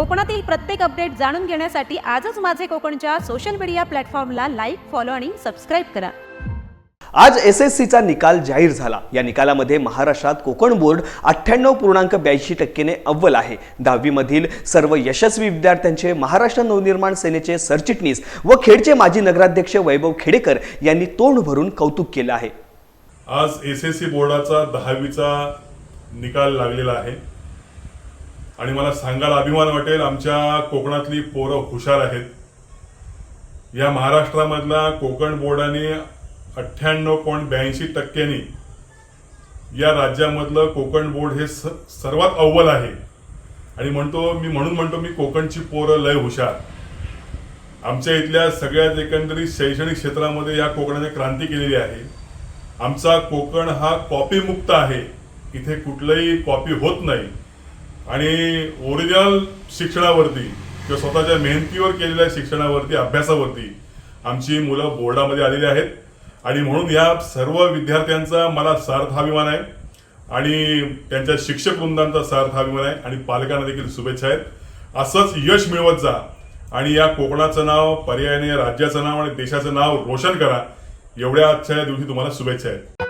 कोकणातील प्रत्येक अपडेट जाणून घेण्यासाठी आजच माझे कोकणच्या सोशल मीडिया प्लॅटफॉर्मला लाईक फॉलो आणि सबस्क्राईब करा. आज एस एस सीचा निकाल जाहीर झाला. या निकालामध्ये महाराष्ट्रात कोकण बोर्ड अठ्ठ्याण्णव पूर्णांक ब्याऐंशी टक्केने अव्वल आहे. दहावीमधील सर्व यशस्वी विद्यार्थ्यांचे महाराष्ट्र नवनिर्माण सेनेचे सरचिटणीस व खेडचे माजी नगराध्यक्ष वैभव खेडेकर यांनी तोंड भरून कौतुक केलं आहे. आज एस एस सी बोर्डाचा दहावीचा निकाल लागलेला आहे. आणि मला सांगायला अभिमान वाटेल आमच्या कोकणातली पोरं हुशार आहेत. या महाराष्ट्रामधला कोकण बोर्डाने अठ्ठ्याण्णव पॉईंट ब्याऐंशी टक्क्यांनी या राज्यामधलं कोकण बोर्ड हे स सर्वात अव्वल आहे. आणि म्हणतो मी म्हणून म्हणतो मी कोकणची पोरं लय हुशार. आमच्या इथल्या सगळ्यात एकंदरीत शैक्षणिक क्षेत्रामध्ये या कोकणाने क्रांती केलेली आहे. आमचा कोकण हा कॉपी मुक्त आहे. इथे कुठलंही कॉपी होत नाही. आणि ओरिजिनल शिक्षणावरती किंवा स्वतःच्या मेहनतीवर केलेल्या शिक्षणावरती अभ्यासावरती आमची मुलं बोर्डामध्ये आलेली आहेत. आणि म्हणून या सर्व विद्यार्थ्यांचा मला सार्थ अभिमान आहे. आणि त्यांच्या शिक्षक वृंदांचा सार्थ अभिमान आहे. आणि पालकांना देखील शुभेच्छा आहेत. असंच यश मिळवत जा. आणि या कोकणाचं नाव पर्यायाने राज्याचं नाव आणि देशाचं नाव रोशन करा. एवढ्या आजच्या या दिवशी तुम्हाला शुभेच्छा आहेत.